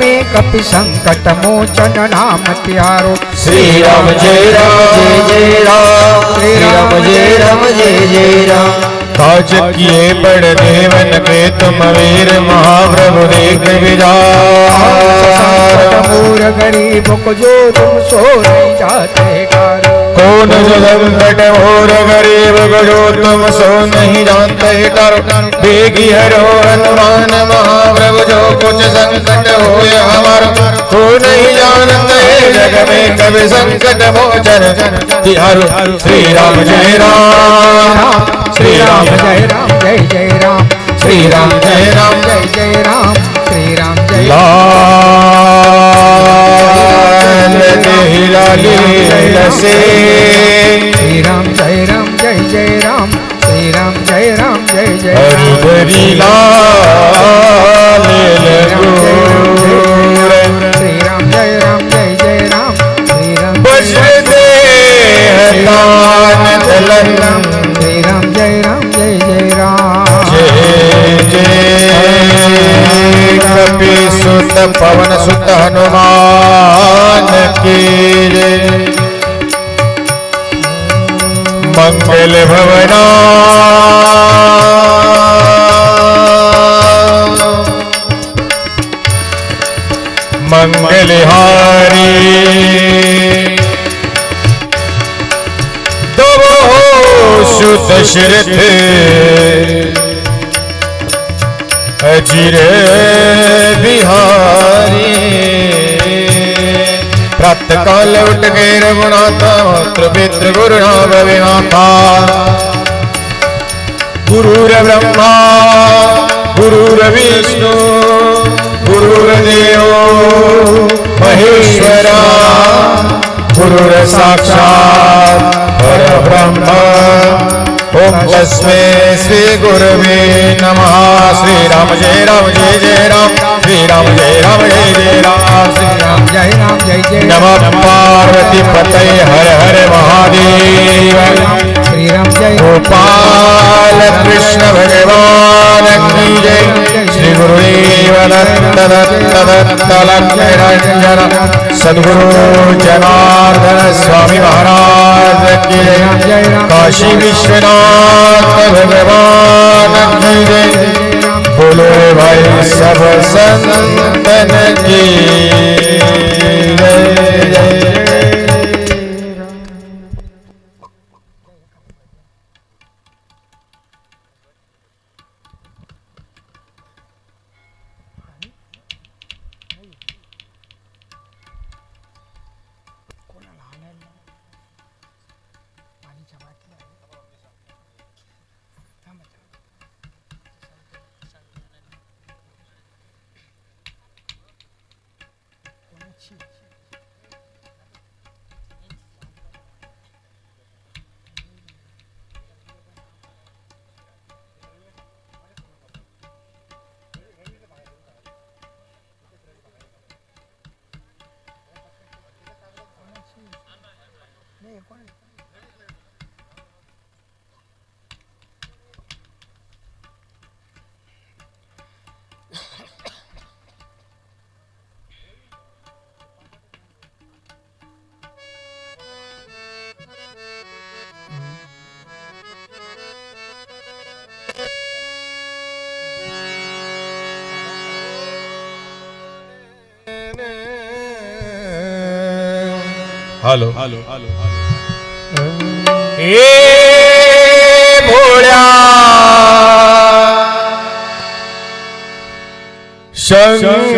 में कपि संकट मोचन नाम त्यारो। श्री राम जय राम। जय जय राम। श्री राम जय राम। जय जय राम। काज किए बड़ देवन के तुम वीर महाप्रभु देख मूर गरीब को जो तुम सो नहीं जाते डारो कौन जो संकट और गरीब को जो तुम सो नहीं जानते डर बेगी हरो हनुमान जो कुछ संकट हो हमारा तो नहीं जानते जग में कभी संकट मोचन तिहारो श्री राम जय राम श्री राम जय राम जय जय राम श्री राम जय राम जय जय राम श्री राम जय लाल लील से श्री राम जय राम जय जय राम श्री राम जय राम जय जय हरि राम हरि लाल ચલન ચલન જય રામ જય રામ જય જય રામ જય જય કપી સુત પવન સુત હનુમાન મંગલ ભવના सुत श्रथ बिहारी। प्रात काल उठ के रघुनाथा मात्र पितृ गुरु नाम विनाथा गुरुर ब्रह्मा गुरुर विष्णु गुरुर्देव महेश्वरा। गुरुर साक्षात्, परब्रह्म। ओम तस्मै श्री गुरवे नम। श्री राम जय राम जय जय राम। श्री राम जय राम जय जय राम। श्री राम जय राम जय जय नम पार्वती पतये हर हर महादेव सद्गुरु जनार्दन स्वामी महाराज की जय काशी विश्वनाथ भगवान की जय बोलो भाई सब संतन की 네, 꺼내. હાલો. હાલો હાલો હે ભોળ્યા શંકરા.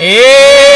એ